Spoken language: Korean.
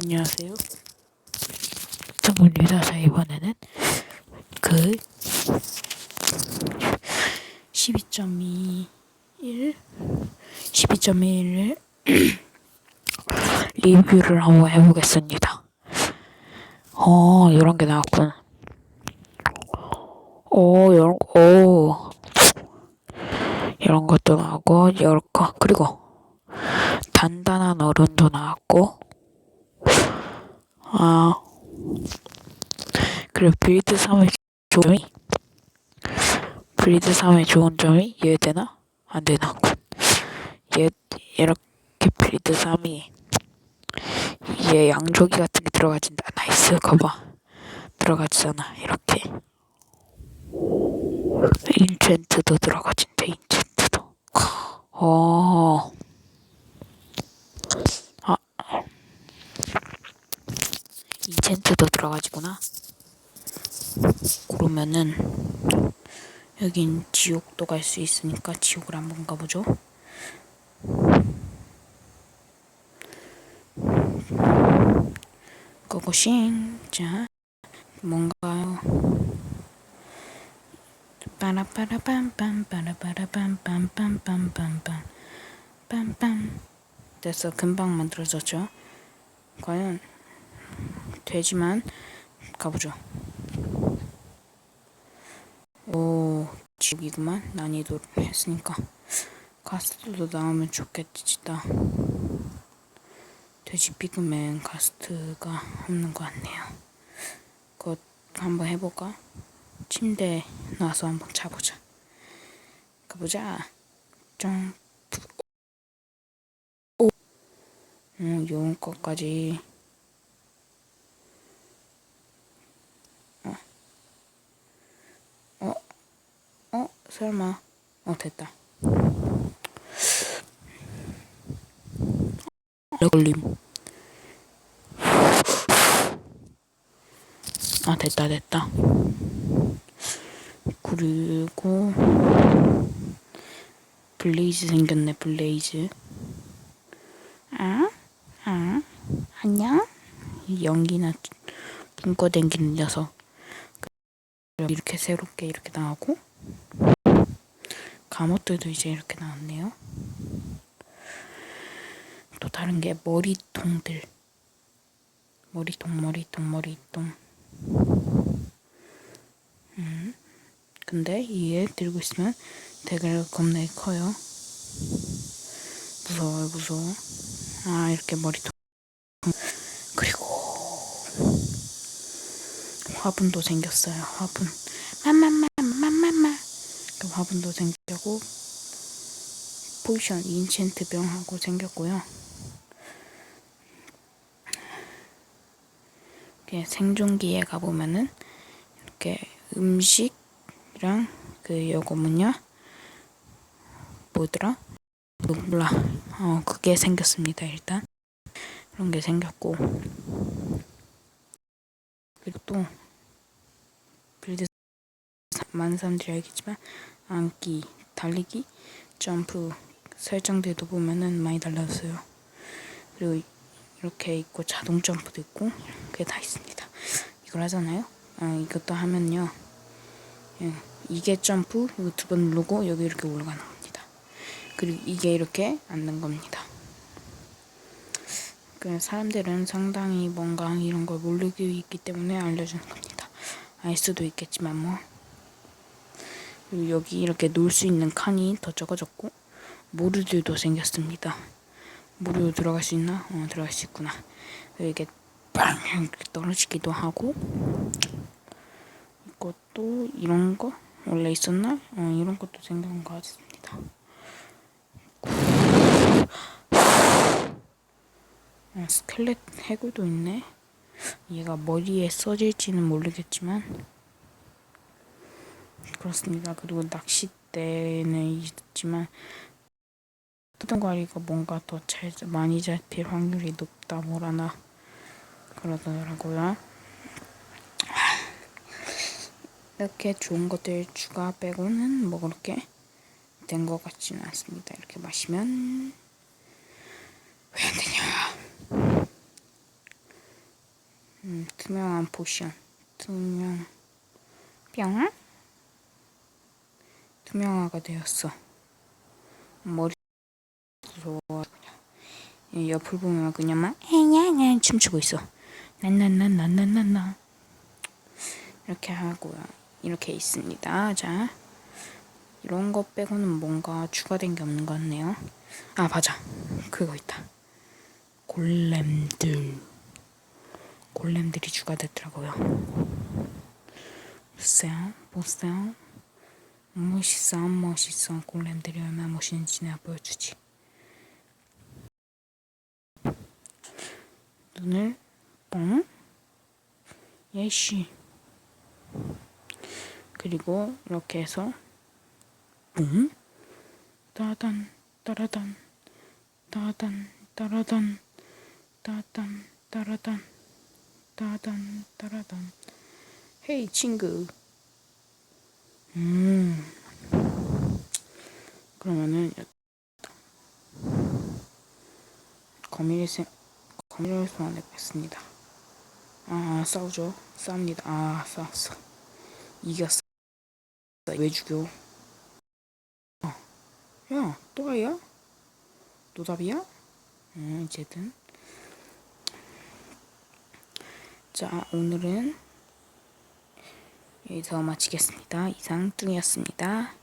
안녕하세요. 정문입니다. 자, 이번에는 그 12.21 12.21을 리뷰를 한번 해보겠습니다. 어, 이런 게 나왔군. 오, 이런, 오. 이런 것도 나오고, 이런 거, 그리고 단단한 얼음도 나왔고, 아, 그리고 빌드 3의 좋은 점이, 빌드 3의 좋은 점이 얘 되나? 안 되나? 얘, 이렇게 빌드 3이, 얘 양조기 같은 게 들어가진다. 나이스, 거봐. 들어가지잖아, 이렇게. 인챈트도 들어가진대, 인챈트도. 어, 아, 인챈트도 들어가지구나. 그러면은, 여긴 지옥도 갈 수 있으니까 지옥을 한번 가보죠. 고고싱. 자, 뭔가요? 빠라빠라빰빰 빠라빠라빰빰빰빰빰빰 빰빰 됐어 금방 만들어졌죠 과연 되지만 가보죠 오 지옥이구만 난이도를 했으니까 가스트도 나오면 좋겠지 진짜 돼지 피그맨 가스트가 없는 것 같네요 그거 한번 해볼까? 침대에 놔서 한번 자보자. 가보자. 점프. 오. 어, 요런 것까지. 어. 어. 어, 설마. 어, 됐다. 걸림. 아, 됐다, 됐다. 그리고 블레이즈 생겼네 블레이즈 아? 아? 안녕? 연기나 뿜고 댕기는 녀석 이렇게 새롭게 이렇게 나오고 감옷들도 이제 이렇게 나왔네요 또 다른 게 머리통들 머리통 머리통 머리통 음. 근데 이에 들고 있으면 대가리가 겁나 커요. 무서워요, 무서워. 아, 이렇게 머리통. 그리고 화분도 생겼어요. 화분. 맘맘맘맘맘맘. 그 화분도 생겼고 포션 인챈트 병하고 생겼고요. 이렇게 생존기에 가보면은 이렇게 음식 이랑 그 요거 뭐냐 뭐더라? 몰라. 어 그게 생겼습니다 일단. 그런 게 생겼고. 그리고 또 많은 사람들이 알겠지만 앉기 달리기 점프 설정들도 보면은 많이 달라졌어요 그리고 이렇게 있고 자동 점프도 있고 그게 다 있습니다 이걸 하잖아요 아 이것도 하면요 예, 이게 점프 이거 두 번 누르고 여기 이렇게 올라가는 겁니다. 그리고 이게 이렇게 앉는 겁니다. 그 사람들은 상당히 뭔가 이런 걸 모르고 있기 때문에 알려주는 겁니다. 알 수도 있겠지만 뭐 그리고 여기 이렇게 놓을 수 있는 칸이 더 적어졌고 모르들도 생겼습니다. 모르 들어갈 수 있나? 어 들어갈 수 있구나. 이게 빵 떨어지기도 하고 이것도 이런 거 원래 있었나? 어, 이런 것도 생긴 것 같습니다. 어, 스켈렛 해구도 있네. 얘가 머리에 써질지는 모르겠지만 그렇습니다. 그리고 낚싯대는 있지만 뜨덩거리가 뭔가 더 잘 많이 잡힐 확률이 높다 뭐라나 그러더라고요. 이렇게 좋은 것들 추가 빼고는 뭐 그렇게 된 것 같지는 않습니다. 이렇게 마시면 왜 안 되냐? 음, 투명한 포션. 투명. 뿅. 투명화가 되었어. 머리 좋아 옆을 보면 그냥 막 냥냥 춤추고 있어. 난난난난난난나. 이렇게 하고요. 이렇게 있습니다. 자. 이런 거 빼고는 뭔가 추가된 게 없는 것 같네요. 아, 맞아. 그거 있다. 골렘들. 골렘들이 추가됐더라고요. 보세요. 보세요. 멋있어, 안 멋있어. 골렘들이 얼마나 멋있는지 내가 보여주지. 눈을 뻥. 예시. 그리고 이렇게 해서 뿡. 따단 따라단 따단 따라단 따단 따라단 따단 따라단 헤이 친구 음 그러면은 거미를 생 거미를 소환해보겠습니다. 아 싸우죠. 싸웁니다. 아 싸웠어 이겼어 왜 죽여? 야, 또라이야? 노답이야? 음, 어쨌든. 자, 오늘은 여기서 마치겠습니다. 이상 뚱이었습니다.